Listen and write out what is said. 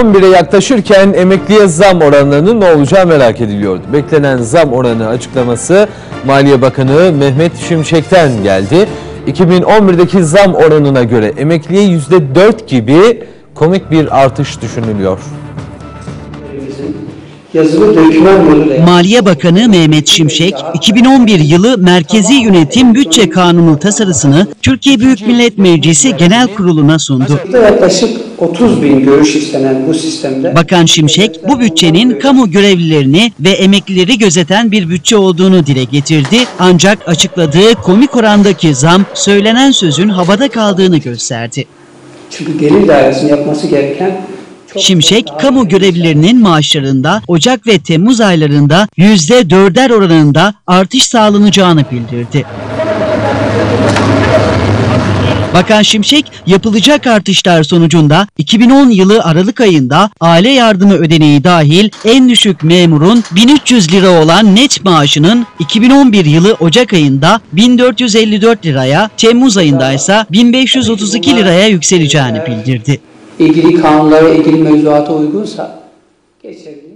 11'e yaklaşırken emekliye zam oranlarının ne olacağı merak ediliyordu. Beklenen zam oranı açıklaması Maliye Bakanı Mehmet Şimşek'ten geldi. 2011'deki zam oranına göre emekliye %4 gibi komik bir artış düşünülüyor. Yazılı döküman yoluyla Maliye Bakanı Mehmet Şimşek, 2011 yılı Merkezi Yönetim Bütçe Kanunu tasarısını Türkiye Büyük Millet Meclisi Genel Kurulu'na sundu. yaklaşık 30 bin görüş istenen bu sistemde Bakan Şimşek, bu bütçenin kamu görevlilerini ve emeklileri gözeten bir bütçe olduğunu dile getirdi. Ancak açıkladığı komik orandaki zam, söylenen sözün havada kaldığını gösterdi. çünkü gelir dairesinin yapması gereken Şimşek, kamu görevlilerinin maaşlarında Ocak ve Temmuz aylarında %4'er oranında artış sağlanacağını bildirdi. Bakan Şimşek, yapılacak artışlar sonucunda 2010 yılı Aralık ayında aile yardımı ödeneği dahil en düşük memurun 1300 lira olan net maaşının 2011 yılı Ocak ayında 1454 liraya, Temmuz ayında ise 1532 liraya yükseleceğini bildirdi ilgili kanunlara, ilgili mevzuata uygunsa geçebilirim.